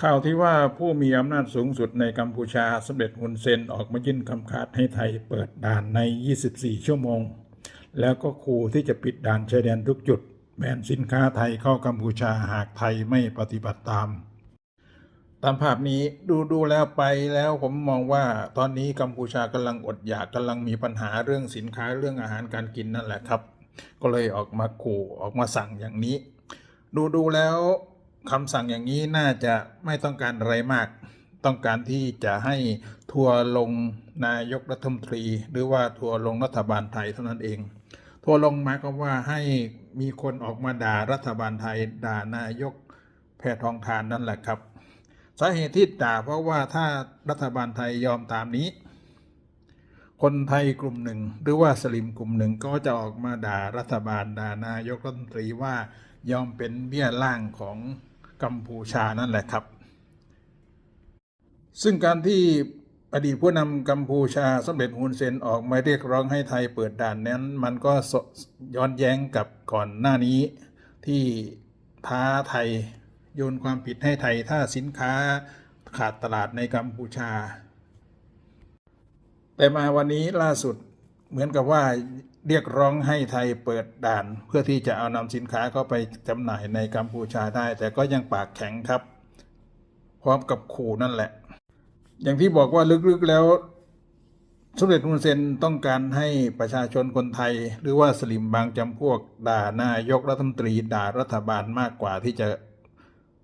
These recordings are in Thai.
ข่าวที่ว่าผู้มีอำนาจสูงสุดในกัมพูชาสมเด็จฮุนเซนออกมายื่นคำขาดให้ไทยเปิดด่านใน 24 ชั่วโมง แล้วก็ขู่ที่จะปิดด่านชายแดนทุกจุดแบนสินค้าไทยเข้ากัมพูชาหากไทยไม่ปฏิบัติตาม ตามภาพนี้ดูดูแล้วไปแล้วผมมองว่าตอนนี้กัมพูชากำลังอดอยากกำลังมีปัญหาเรื่องสินค้าเรื่องอาหารการกินนั่นแหละครับ ก็เลยออกมาขู่ออกมาสั่งอย่างนี้ ดูดูแล้ว คำสั่งอย่างนี้น่าจะไม่ต้องการอะไรมาก ต้องการที่จะให้ทัวร์ลงนายกรัฐมนตรี หรือว่าทัวร์ลงรัฐบาลไทยเท่านั้นเอง ทัวร์ลงหมายความว่าให้มีคนออกมาด่ารัฐบาลไทยด่านายกแพทองทานนั่นแหละครับ สาเหตุที่ด่าเพราะว่าถ้ารัฐบาลไทยยอมตามนี้ คนไทยกลุ่มหนึ่ง หรือว่าสลิมกลุ่มหนึ่งก็จะออกมาด่ารัฐบาลด่านายกรัฐมนตรีว่ายอมเป็นเบี้ยล่างของ กัมพูชานั่นแหละครับ ซึ่งการที่อดีตผู้นำกัมพูชาสมเด็จฮุนเซนออกมาเรียกร้องให้ไทยเปิดด่านนั้น มันก็ย้อนแย้งกับก่อนหน้านี้ที่ท้าไทยโยนความผิดให้ไทยถ้าสินค้าขาดตลาดในกัมพูชา แต่มาวันนี้ล่าสุด เหมือนกับว่าเรียกร้องให้ไทยเปิดด่าน เพื่อที่จะเอานำสินค้าเข้าไปจำหน่ายในกัมพูชาได้ แต่ก็ยังปากแข็งครับ พร้อมกับขู่นั่นแหละ อย่างที่บอกว่าลึกๆแล้วสมเด็จฮุนเซนต้องการให้ประชาชนคนไทย หรือว่าสลิมบางจำพวกด่านายกรัฐมนตรีด่ารัฐบาลมากกว่าที่จะ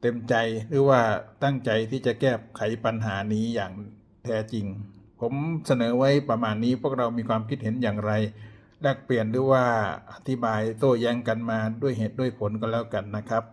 เต็มใจหรือว่าตั้งใจที่จะแก้ไขปัญหานี้อย่างแท้จริง ผมเสนอไว้ประมาณนี้พวกเรามีความคิดเห็นอย่างไร แลกเปลี่ยนหรือว่าอธิบายโต้แย้งกันมาด้วยเหตุด้วยผลก็แล้วกันนะครับ